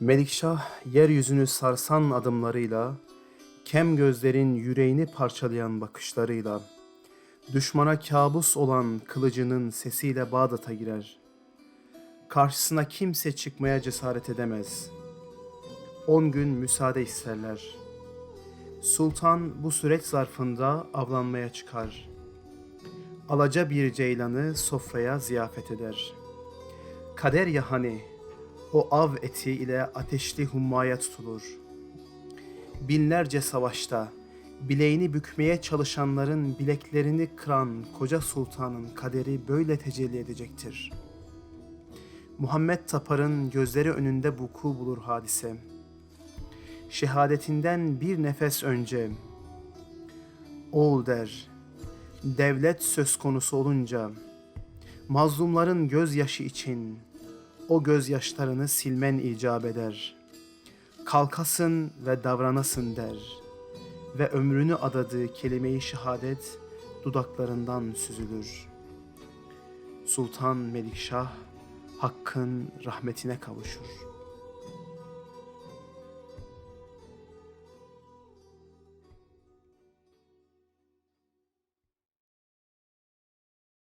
Melikşah yeryüzünü sarsan adımlarıyla, kem gözlerin yüreğini parçalayan bakışlarıyla, düşmana kabus olan kılıcının sesiyle Bağdat'a girer. Karşısına kimse çıkmaya cesaret edemez. On gün müsaade isterler. Sultan bu süreç zarfında avlanmaya çıkar. Alaca bir ceylanı sofraya ziyafet eder. Kader ya hani o av eti ile ateşli hummaya tutulur. Binlerce savaşta bileğini bükmeye çalışanların bileklerini kıran koca sultanın kaderi böyle tecelli edecektir. Muhammed Tapar'ın gözleri önünde vuku bulur hadise. Şehadetinden bir nefes önce oğul der, devlet söz konusu olunca mazlumların gözyaşı için o gözyaşlarını silmen icap eder. Kalkasın ve davranasın der ve ömrünü adadığı kelime-i şehadet dudaklarından süzülür. Sultan Melikşah Hakk'ın rahmetine kavuşur.''